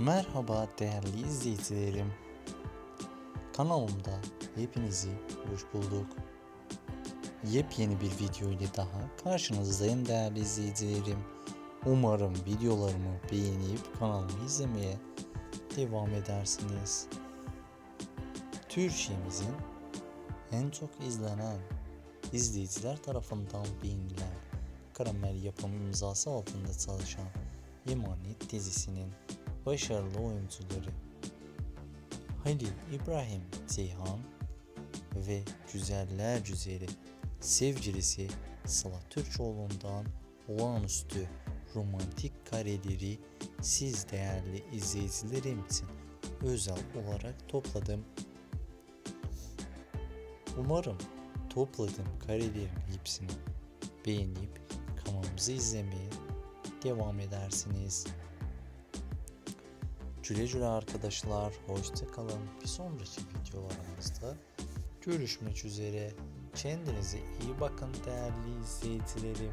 Merhaba değerli izleyicilerim. Kanalımda hepinizi hoş bulduk. Yepyeni bir video ile daha karşınızdayım değerli izleyicilerim. Umarım videolarımı beğenip kanalımı izlemeye devam edersiniz. Türkiye'mizin en çok izlenen izleyiciler tarafından beğenilen karamel yapım imzası altında çalışan Emanet dizisinin başarılı oyuncuları Halil İbrahim Ceyhan ve güzeller güzeli sevgilisi Sıla Türkoğlu'ndan olağanüstü romantik kareleri siz değerli izleyicilerim için özel olarak topladım. Umarım topladığım karelerin hepsini beğenip kanalımızı izlemeye devam edersiniz. Güle güle arkadaşlar. Hoşça kalın. Bir sonraki videolarımızda görüşmek üzere. Kendinize iyi bakın değerli izleyicilerim.